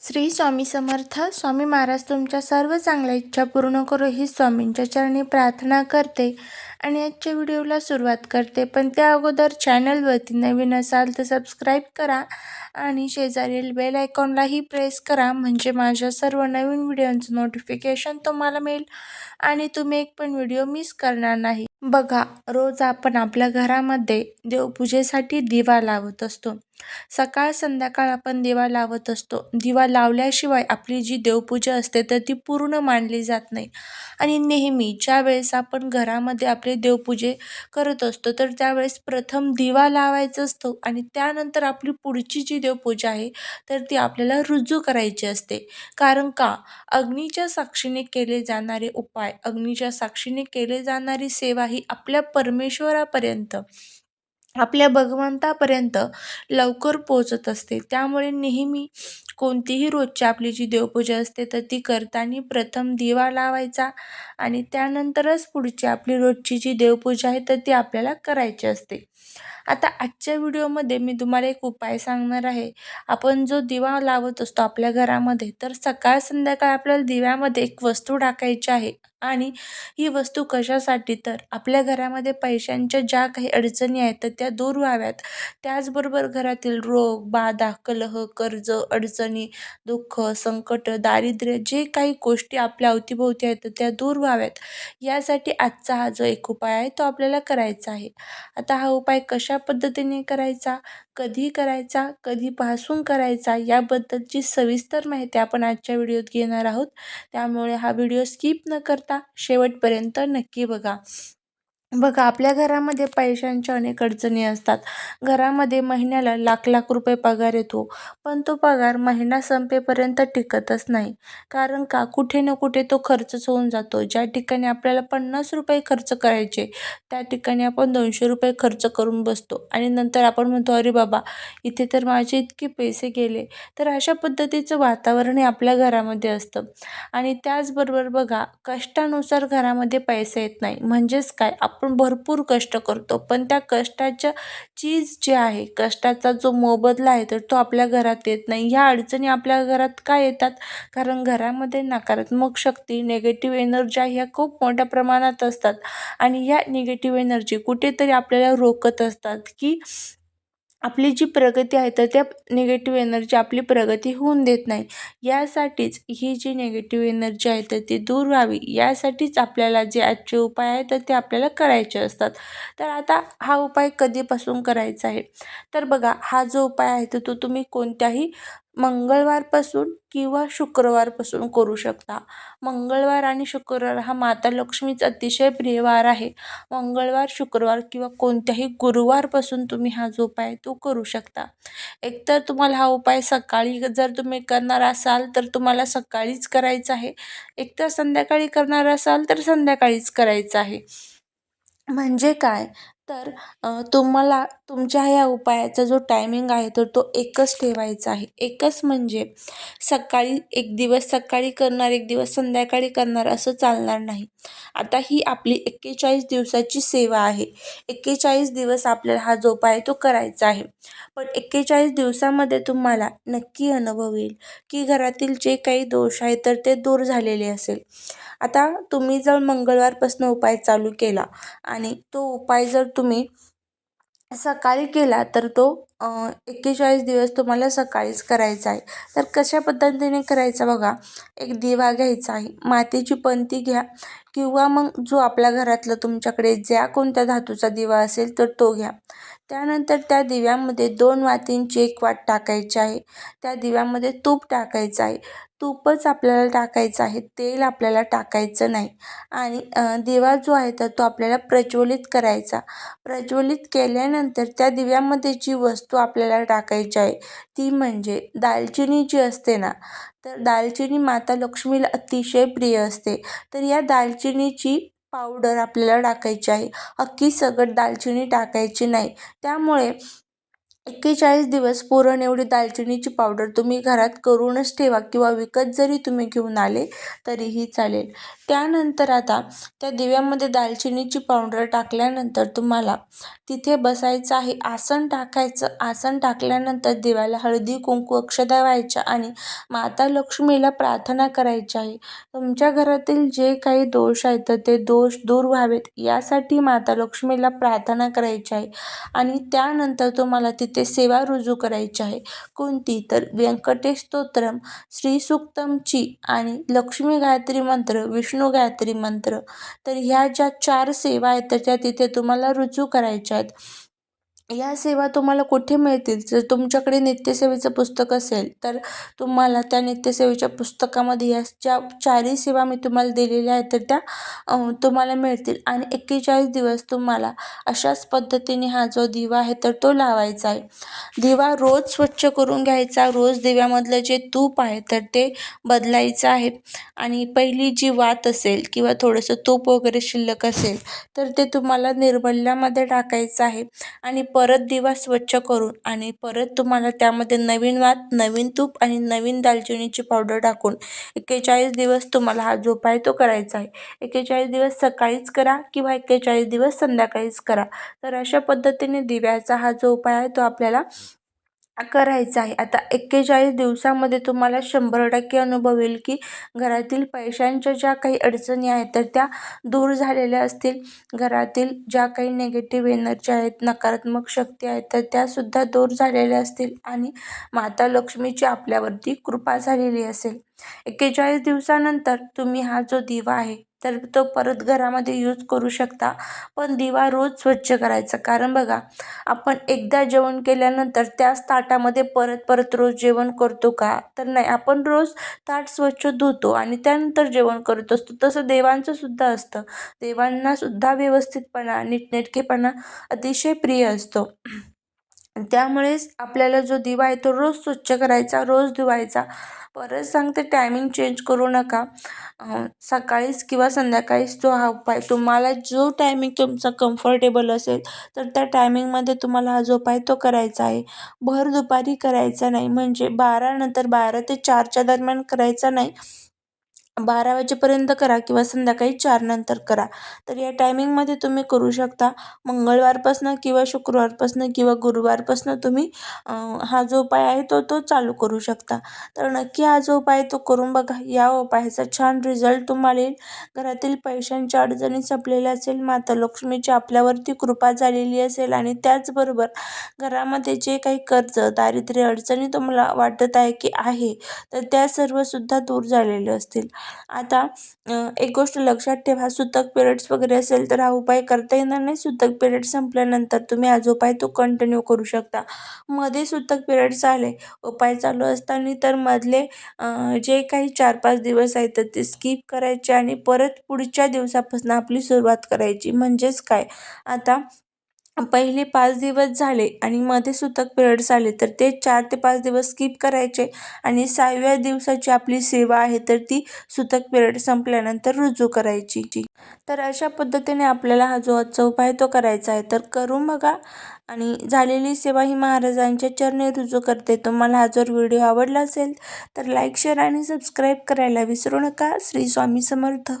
श्री स्वामी समर्थ. स्वामी महाराज तुमच्या सर्व चांगल्या इच्छा पूर्ण करू. ही स्वामींच्या चरणी प्रार्थना करते. आणि आजच्या व्हिडिओला सुरुवात करते. पण त्या अगोदर चॅनलवरती नवीन असाल तर सबस्क्राईब करा आणि शेजारील बेल आयकॉनलाही प्रेस करा. म्हणजे माझ्या सर्व नवीन व्हिडिओंचं नोटिफिकेशन तुम्हाला मिळेल आणि तुम्ही एक पण व्हिडिओ मिस करणार नाही. बघा रोज आपण आपल्या घरामध्ये देवपूजेसाठी दिवा लावत असतो. सकाळ संध्याकाळ आपण दिवा लावत असतो. दिवा लावल्याशिवाय आपली जी देवपूजा असते तर ती पूर्ण मानली जात नाही. आणि नेहमी ज्या वेळेस आपण घरामध्ये आपली देवपूजे करत असतो. तर त्यावेळेस प्रथम दिवा लावायचा असतो आणि त्यानंतर आपली पुढची जी देवपूजा आहे तर ती आपल्याला रुजू करायची असते. कारण का? अग्नीच्या साक्षीने केले जाणारे उपाय अग्नीच्या साक्षीने केले जाणारी सेवा ही आपल्या परमेश्वरापर्यंत आपल्या भगवंतापर्यंत लवकर पोचत असते. त्यामुळे नेहमी कोणतीही रोजची आपली जी देवपूजा असते तर ती करताना प्रथम दिवा लावायचा आणि त्यानंतरच पुढची आपली रोजची जी देवपूजा आहे तर ती आपल्याला करायची असते. आता आजच्या व्हिडिओमध्ये मी तुम्हाला एक उपाय सांगणार आहे. आपण जो दिवा लावत असतो आपल्या घरामध्ये तर सकाळ संध्याकाळ आपल्याला दिव्यामध्ये एक वस्तू टाकायची आहे आणि ही वस्तू कशासाठी? तर आपल्या घरामध्ये पैशांच्या ज्या काही अडचणी आहेत तर त्या दूर व्हाव्यात. त्याचबरोबर घरातील रोग बाधा कलह कर्ज अडचणी दुःख संकट दारिद्र्य जे काही गोष्टी आपल्या अवतीभोवती आहेत त्या दूर व्हाव्यात. यासाठी आजचा हा जो एक उपाय आहे तो आपल्याला करायचा आहे. आता हा उपाय कशा पद्धतीने करायचा कधी करायचा कधीपासून करायचा याबद्दलची सविस्तर माहिती आपण आजच्या व्हिडिओत घेणार आहोत. त्यामुळे हा व्हिडिओ स्किप न करता शेवटपर्यंत नक्की बघा. बघा आपल्या घरामध्ये पैशांच्या अनेक अडचणी असतात. घरामध्ये महिन्याला लाख लाख रुपये पगार येतो पण तो पगार महिना संपेपर्यंत टिकतच नाही. कारण का? कुठे ना कुठे तो खर्चच होऊन जातो. ज्या ठिकाणी आपल्याला पन्नास रुपये खर्च करायचे त्या ठिकाणी आपण दोनशे रुपये खर्च करून बसतो. आणि नंतर आपण म्हणतो अरे बाबा इथे तर माझे इतके पैसे गेले. तर अशा पद्धतीचं वातावरण हे आपल्या घरामध्ये असतं. आणि त्याचबरोबर बघा कष्टानुसार घरामध्ये पैसे येत नाही. म्हणजेच काय? आपण भरपूर कष्ट करतो. पण त्या कष्टाच्या चीज जे आहे कष्टाचा जो मोबदला आहे तर तो आपल्या घरात येत नाही. ह्या अडचणी आपल्या घरात का येतात? कारण घरामध्ये नकारात्मक शक्ती निगेटिव्ह एनर्जी ह्या खूप मोठ्या प्रमाणात असतात. आणि या निगेटिव्ह एनर्जी कुठेतरी आपल्याला रोखत असतात की आपली जी प्रगती आहे तर त्या निगेटिव्ह एनर्जी आपली प्रगती होऊन देत नाही. यासाठीच ही जी निगेटिव्ह एनर्जी आहे तर ती दूर व्हावी. यासाठीच आपल्याला जे आजचे उपाय आहेत तर ते आपल्याला करायचे असतात. तर आता हा उपाय कधीपासून करायचा आहे? तर बघा हा जो उपाय आहे तर तो तुम्ही कोणत्याही मंगळवारपासून किंवा शुक्रवारपासून करू शकता. मंगळवार आणि शुक्रवार हा माता लक्ष्मीचा अतिशय प्रिय वार आहे. मंगळवार शुक्रवार किंवा कोणत्याही गुरुवारपासून तुम्ही हा जो उपाय तो करू शकता. एकतर तुम्हाला हा उपाय सकाळी जर तुम्ही करणार असाल तर तुम्हाला सकाळीच करायचा आहे. एकतर संध्याकाळी करणार असाल तर संध्याकाळीच करायचं आहे. म्हणजे काय? तर तुम्हाला तुमच्या ह्या उपायाचा जो टायमिंग आहे तर तो एकच ठेवायचा आहे. एकच म्हणजे सकाळी एक दिवस सकाळी करणार एक दिवस संध्याकाळी करणार असं चालणार नाही. आता ही आपली एक्केचाळीस दिवसाची सेवा आहे. एक्केचाळीस दिवस आपल्याला हा जो उपाय तो करायचा आहे. पण एक्केचाळीस दिवसामध्ये तुम्हाला नक्की अनुभव येईल की घरातील जे काही दोष आहेत तर ते दूर झालेले असेल. आता तुम्ही जर मंगळवारपासून उपाय चालू केला आणि तो उपाय जर तुम्ही सकाळी केला तर तो एक्केचाळीस दिवस तुम्हाला सकाळीच करायचा आहे. तर कशा पद्धतीने करायचा बघा? एक दिवा घ्यायचा आहे मातीची पंती घ्या किंवा मग जो आपल्या घरातलं तुमच्याकडे ज्या कोणत्या धातूचा दिवा असेल तर तो घ्या. त्यानंतर त्या दिव्यामध्ये दोन वातींची एक वाट टाकायची आहे. त्या दिव्यामध्ये तूप टाकायचं आहे. तूपच आपल्याला टाकायचं आहे. तेल आपल्याला टाकायचं नाही. आणि दिवा जो आहे तर तो आपल्याला प्रज्वलित करायचा. प्रज्वलित केल्यानंतर त्या दिव्यामध्ये जी वस्तू आपल्याला टाकायची आहे ती म्हणजे दालचिनी जी असते ना तर दालचिनी माता लक्ष्मीला अतिशय प्रिय असते. तर या दालचिनीची पावडर आपल्याला टाकायची आहे. अख्खी सगळं दालचिनी टाकायची नाही. त्यामुळे एक्केचाळीस दिवस पुरण एवढी दालचिनीची पावडर तुम्ही घरात करूनच ठेवा किंवा विकत जरी तुम्ही घेऊन आले तरीही चालेल. त्यानंतर आता त्या दिव्यामध्ये दालचिनीची पावडर टाकल्यानंतर तुम्हाला तिथे बसायचं आहे. आसन टाकायचं. आसन टाकल्यानंतर दिव्याला हळदी कुंकू अक्षदा व्हायच्या आणि माता लक्ष्मीला प्रार्थना करायची आहे. तुमच्या घरातील जे काही दोष आहेत तर ते दोष दूर व्हावेत. यासाठी माता लक्ष्मीला प्रार्थना करायची आहे. आणि त्यानंतर तुम्हाला तिथे सेवा रुजू करायची आहे. कोणती? तर व्यंकटेश स्तोत्रम श्री सुक्तमची आणि लक्ष्मी गायत्री मंत्र विष्णू गायत्री मंत्र. तर ह्या ज्या चार सेवा आहेत तर त्या तिथे तुम्हाला रुजू करायच्या आहेत. या सेवा तुम्हाला कुठे मिळतील? जर तुमच्याकडे नित्यसेवेचं पुस्तक असेल तर तुम्हाला त्या नित्यसेवेच्या पुस्तकामध्ये या ज्या चारही सेवा मी तुम्हाला दिलेल्या आहेत तर त्या तुम्हाला मिळतील. आणि एक्केचाळीस दिवस तुम्हाला अशाच पद्धतीने हा जो दिवा आहे तर तो लावायचा आहे. दिवा रोज स्वच्छ करून घ्यायचा रोज दिव्यामधलं जे तूप आहे तर ते बदलायचं आहे. आणि पहिली जी वात असेल किंवा थोडंसं तूप वगैरे शिल्लक असेल तर ते तुम्हाला निर्मल्यामध्ये टाकायचं आहे. आणि परत दिवा स्वच्छ करून आणि परत तुम्हाला त्यामध्ये नवीन वात नवीन तूप आणि नवीन दालचिनीची पावडर टाकून एक्केचाळीस दिवस तुम्हाला हा जो उपाय तो करायचा आहे. एक्केचाळीस दिवस सकाळीच करा किंवा एक्केचाळीस दिवस संध्याकाळीच करा. तर अशा पद्धतीने दिव्याचा हा जो उपाय आहे तो आपल्याला करायचा आहे. आता एक्केचाळीस दिवसामध्ये तुम्हाला शंभर टक्के अनुभव येईल की घरातील पैशांच्या ज्या काही अडचणी आहेत तर त्या दूर झालेल्या असतील. घरातील ज्या काही नेगेटिव्ह एनर्जी आहेत नकारात्मक शक्ती आहेत तर त्यासुद्धा दूर झालेल्या असतील आणि माता लक्ष्मीची आपल्यावरती कृपा झालेली असेल. एक्केचाळीस दिवसानंतर तुम्ही हा जो दिवा आहे तर तो परत घरामध्ये यूज करू शकता. पण दिवा रोज स्वच्छ करायचा. कारण बघा आपण एकदा जेवण केल्यानंतर त्याच ताटामध्ये परत परत रोज जेवण करतो का? तर नाही. आपण रोज ताट स्वच्छ धुतो आणि त्यानंतर जेवण करत असतो. तसं देवांचं सुद्धा असतं. देवांना सुद्धा व्यवस्थितपणा नीटनेटकेपणा अतिशय प्रिय असतो. त्यामुळेच आपल्याला जो दिवा आहे तो रोज स्वच्छ करायचा रोज धुवायचा. परत सांगते टायमिंग चेंज करू नका. सकाळीच किंवा संध्याकाळीच तो हा उपाय तुम्हाला जो टायमिंग तुमचा कम्फर्टेबल असेल तर त्या टायमिंगमध्ये तुम्हाला हा जो उपाय तो करायचा आहे. भर दुपारी करायचा नाही. म्हणजे बारानंतर बारा ते चारच्या दरम्यान करायचा नाही. बारा वाजेपर्यंत करा किंवा संध्याकाळी चारनंतर करा. तर या टायमिंगमध्ये तुम्ही करू शकता. मंगळवारपासून किंवा शुक्रवारपासून किंवा गुरुवारपासून तुम्ही हा जो उपाय आहे तो तो चालू करू शकता. तर नक्की हा जो उपाय तो करून बघा. या उपायाचा छान रिझल्ट तुम्हाला येईल. घरातील पैशांच्या अडचणी संपलेल्या असेल माता लक्ष्मीची आपल्यावरती कृपा झालेली असेल आणि त्याचबरोबर घरामध्ये जे काही कर्ज दारिद्र्य अडचणी तुम्हाला वाटत आहे की आहे तर त्या सर्वसुद्धा दूर झालेले असतील. आता एक गोष्ट लक्षात ठेवा सुतक पिरियड्स वगैरे असेल तर हा उपाय करता येणार नाही. सुतक पिरियड संपल्यानंतर तुम्ही आज उपाय तो कंटिन्यू करू शकता. मध्ये सुतक पिरियड्स आले उपाय चालू असताना तर मधले जे काही चार पाच दिवस आहेत तर ते स्किप करायचे आणि परत पुढच्या दिवसापासून आपली सुरुवात करायची. म्हणजेच काय? आता पहिले पाच दिवस झाले आणि मध्ये सुतक पिरियड्स आले तर ते चार ते पाच दिवस स्किप करायचे आणि सहाव्या दिवसाची आपली सेवा आहे तर ती सुतक पिरियड संपल्यानंतर रुजू करायची तर अशा पद्धतीने आपल्याला हा जो आजचा उपाय तो करायचा आहे. तर करून बघा. आणि झालेली सेवा ही महाराजांच्या चरणी रुजू करते. तुम्हाला हा जर व्हिडिओ आवडला असेल तर लाईक शेअर आणि सबस्क्राईब करायला विसरू नका. श्री स्वामी समर्थ.